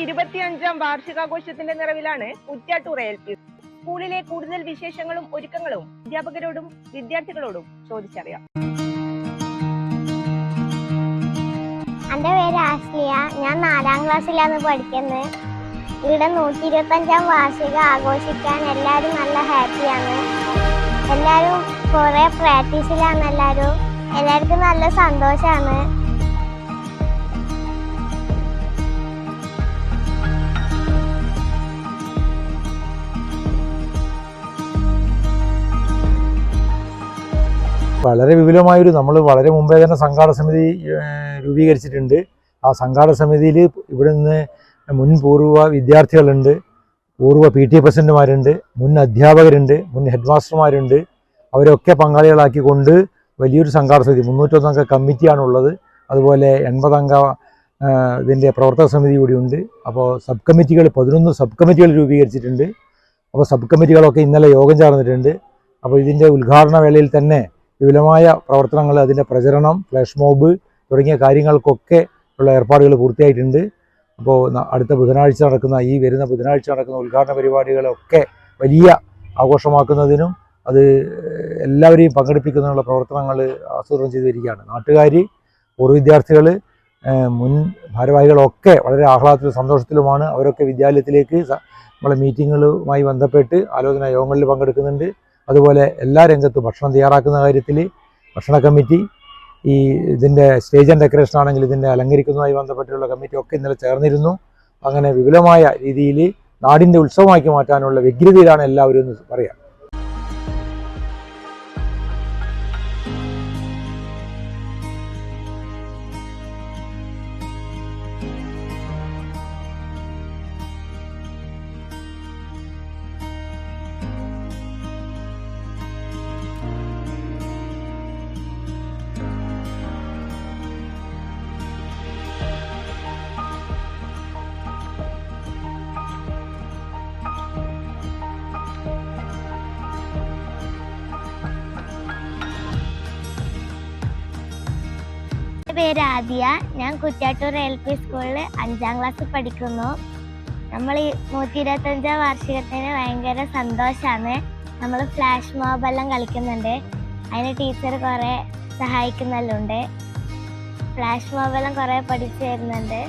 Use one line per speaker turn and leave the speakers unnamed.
ഇരുപത്തിയഞ്ചാം വാർഷികാഘോഷത്തിന്റെ നിറവിലാണ് കുറ്റ്യാട്ടൂർ എൽ പി സ്കൂളിലെ കൂടുതൽ വിശേഷങ്ങളും ഒരുക്കങ്ങളും അധ്യാപകരോടും വിദ്യാർത്ഥികളോടും ചോദിച്ചറിയാം.
എന്റെ പേര് ആശ്ലിയ ഞാൻ നാലാം ക്ലാസ്സിലാണ് പഠിക്കുന്നത്. ഇവിടെ നൂറ്റി ഇരുപത്തഞ്ചാം വാർഷികം ആഘോഷിക്കാൻ എല്ലാവരും നല്ല ഹാപ്പിയാണ്. എല്ലാവരും കുറേ പ്രാക്ടീസിലാണ് എല്ലാവരും. എല്ലാവർക്കും നല്ല സന്തോഷമാണ്.
വളരെ വിപുലമായൊരു നമ്മൾ വളരെ മുമ്പേ തന്നെ സംഘാടക സമിതി രൂപീകരിച്ചിട്ടുണ്ട്. ആ സംഘാടക സമിതിയിൽ ഇവിടെ നിന്ന് മുൻ പൂർവ വിദ്യാർത്ഥികളുണ്ട്. പൂർവ പി ടി പ്രസിഡന്റുമാരുണ്ട്. മുൻ അധ്യാപകരുണ്ട്. മുൻ ഹെഡ് മാസ്റ്റർമാരുണ്ട്. അവരൊക്കെ പങ്കാളികളാക്കിക്കൊണ്ട് വലിയൊരു സംഘാടക സമിതി മുന്നൂറ്റൊന്നംഗ കമ്മിറ്റിയാണുള്ളത്. അതുപോലെ എൺപതംഗ ഇതിന്റെ പ്രവർത്തക സമിതി കൂടിയുണ്ട്. അപ്പോൾ സബ് കമ്മിറ്റികൾ പതിനൊന്ന് സബ് കമ്മിറ്റികൾ രൂപീകരിച്ചിട്ടുണ്ട്. അപ്പോൾ സബ് കമ്മിറ്റികളൊക്കെ ഇന്നലെ യോഗം ചേർന്നിട്ടുണ്ട്. അപ്പോൾ ഇതിന്റെ ഉദ്ഘാടന വേളയിൽ തന്നെ വിപുലമായ പ്രവർത്തനങ്ങൾ അതിന്റെ പ്രചരണം ഫ്ലാഷ് മോബ് തുടങ്ങിയ കാര്യങ്ങൾക്കൊക്കെ ഉള്ള ഏർപ്പാടുകൾ പൂർത്തിയായിട്ടുണ്ട്. അപ്പോൾ അടുത്ത ബുധനാഴ്ച നടക്കുന്ന ഈ വരുന്ന ബുധനാഴ്ച നടക്കുന്ന ഉദ്ഘാടന പരിപാടികളൊക്കെ വലിയ ആഘോഷമാക്കുന്നതിനും അത് എല്ലാവരെയും പങ്കെടുപ്പിക്കുന്നതിനുള്ള പ്രവർത്തനങ്ങൾ ആസൂത്രണം ചെയ്തിരിക്കുകയാണ്. നാട്ടുകാർ പൂർവ വിദ്യാർത്ഥികൾ മുൻ ഭാരവാഹികളൊക്കെ വളരെ ആഹ്ലാദത്തിലും സന്തോഷത്തിലുമാണ് അവരൊക്കെ വിദ്യാലയത്തിലേക്ക് നമ്മളെ മീറ്റിങ്ങുകളുമായി ബന്ധപ്പെട്ട് ആലോചന യോഗങ്ങളിൽ പങ്കെടുക്കുന്നുണ്ട്. അതുപോലെ എല്ലാ രംഗത്തും ഭക്ഷണം തയ്യാറാക്കുന്ന കാര്യത്തിൽ ഭക്ഷണ കമ്മിറ്റി ഈ ഇതിന്റെ സ്റ്റേജ് ആൻഡ് ഡെക്കറേഷൻ ആണെങ്കിൽ ഇതിന്റെ അലങ്കരിക്കുന്നതുമായി ബന്ധപ്പെട്ടുള്ള കമ്മിറ്റി ഒക്കെ ഇന്നലെ ചേർന്നിരുന്നു. അങ്ങനെ വിപുലമായ രീതിയിൽ നാടിന്റെ ഉത്സവമാക്കി മാറ്റാനുള്ള വ്യഗ്രതയിലാണ് എല്ലാവരും എന്ന് പറയാം.
എന്റെ പേര് ആദിയ. ഞാൻ കുറ്റാട്ടൂർ എൽ പി സ്കൂളിൽ അഞ്ചാം ക്ലാസ് പഠിക്കുന്നു. നമ്മൾ ഈ നൂറ്റി ഇരുപത്തഞ്ചാം വാർഷികത്തിന് ഭയങ്കര സന്തോഷമാണ്. നമ്മൾ ഫ്ലാഷ് മോബ് എല്ലാം കളിക്കുന്നുണ്ട്. അതിന് ടീച്ചർ കുറേ സഹായിക്കുന്നെല്ലാം ഉണ്ട് ഫ്ലാഷ് മോബെല്ലാം കുറേ പഠിച്ചു തരുന്നുണ്ട്